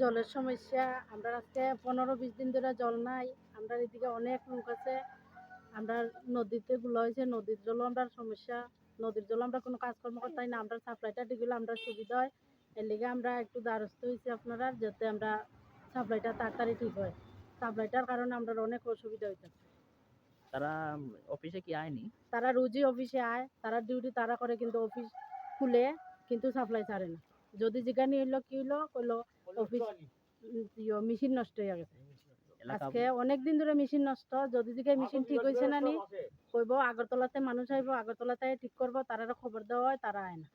জলের সমস্যা, আমরা আজকে পনেরো বিশ দিন ধরে জল নাই, আমরা এদিকে অনেক লোক আছে, আমরা নদীতে গুলো হয়েছে, নদীর জলও আমরা সমস্যা, নদীর জল আমরা কোনো কাজকর্ম করতে না, আমরা সাপ্লাইটা হলে আমরা সুবিধা হয়, এর লিগে আমরা একটু দ্বারস্থ হয়েছি আপনারা, যাতে আমরা সাপ্লাইটা তাড়াতাড়ি ঠিক হয়, সাপ্লাইটার কারণে আমরা অনেক অসুবিধা হইতেছে। তারা অফিসে কি আয়নি? তারা রোজই অফিসে আয় তারা ডিউটি তারা করে কিন্তু অফিস খুলে কিন্তু সাপ্লাই ছাড়ে না। যদি যেখানে হইল কি হইল কইলো অফিস মেশিন নষ্ট হয়ে গেছে। আজকে অনেক দিন ধরে মেশিন নষ্ট যদি দিকে মেশিন ঠিক হয়েছে না নি কইব আগরতলাতে মানুষ আইব আগরতলাতে ঠিক করব তারা খবর দেওয়া হয় তারা আয় না।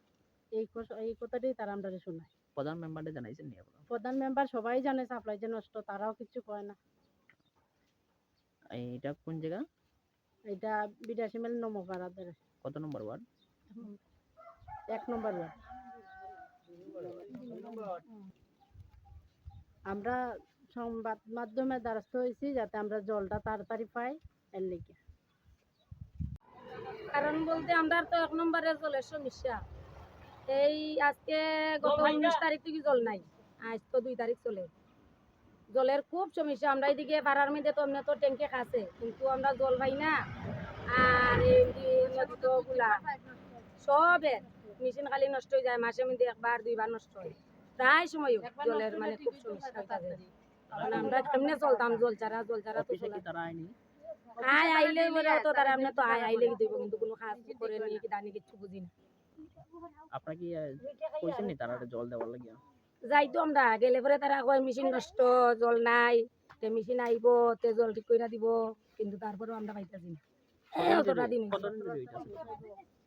এই এই কথাটাই তারা আমরা শোনায়। প্রধান মেম্বারে জানাইছেন নি আপনারা? প্রধান মেম্বার সবাই জানে সাপ্লাই যে নষ্ট তারাও কিছু কয় না। এইটা কোন জায়গা? এটা বিরাশি মেল কত নম্বর ওয়ার্ড? এক নম্বর ওয়ার্ড। আমরা সংবাদ মাধ্যমে দ্বারস্থ হয়েছি যাতে আমরা জলটা তাড়াতাড়ি পাই এর লিগে। কারণ বলতে আমরা তো এক নম্বরে জলের সমস্যা। এই আজকে গত উনিশ তারিখ থেকে জল নাই আজ তো দুই তারিখ চলে। জলের খুব সমস্যা। আমরা এদিকে পাড়ার মধ্যে তো এমনি তো ট্যাঙ্কে খাসে কিন্তু আমরা জল পাই না। আর এই নদী তো গুলা সবে মেশিন খালি নষ্ট হয়ে যায় মাসে মধ্যে একবার দুইবার নষ্ট হয়। প্রায় সময় জলের মানে খুব সমস্যা আমরা কেমনে চলতাম? জল ছাড়া জল ছাড়া তো চলা আয় আইলে বলে তো তারা এমনি তো আয় আইলে দিব কিন্তু কোনো কাজ করে নিয়ে কি দানি কিছু বুঝি না আপনারা কি কইছেন নি তারা জল দেওয়ার লাগিয়া? যাইতো আমরা গেলে পরে তারা কয় মেশিন নষ্ট জল নাই। তে মেশিন আইব তে জল ঠিক করে দিব কিন্তু তারপরেও আমরা পাইতাছি না। অতটা দিন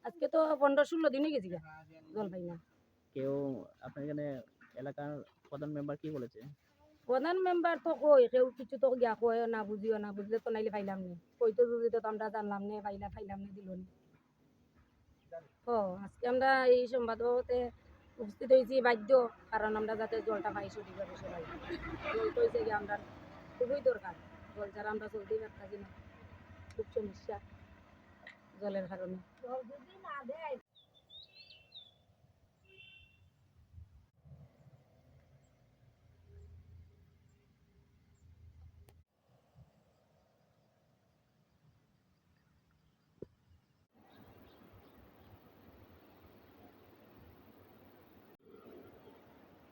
আজকে তো পনেরো ষোলো দিনই গেছি জল পাই না। কেউ আপনার এখানে এলাকার প্রধান মেম্বার কি বলেছে? প্রধান মেম্বার তো কই কেউ কিছু তো গিয়া কয় না বুঝিও না বুঝলে তো নাইলে পাইলাম নি। কইতো যদি তো আমরা জানলাম নে পাইলা পাইলাম নে দিল নি। ও আজকে আমরা এই সংবাদতে উপস্থিত হয়েছি বাধ্য, কারণ আমরা যাতে জলটা পাই সঠিকভাবে সবাই। জল তো হয়েছে গিয়ে আমরা খুবই দরকার, জল ছাড়া আমরা চলতেই পারতাছি না। খুব সমস্যা জলের কারণে।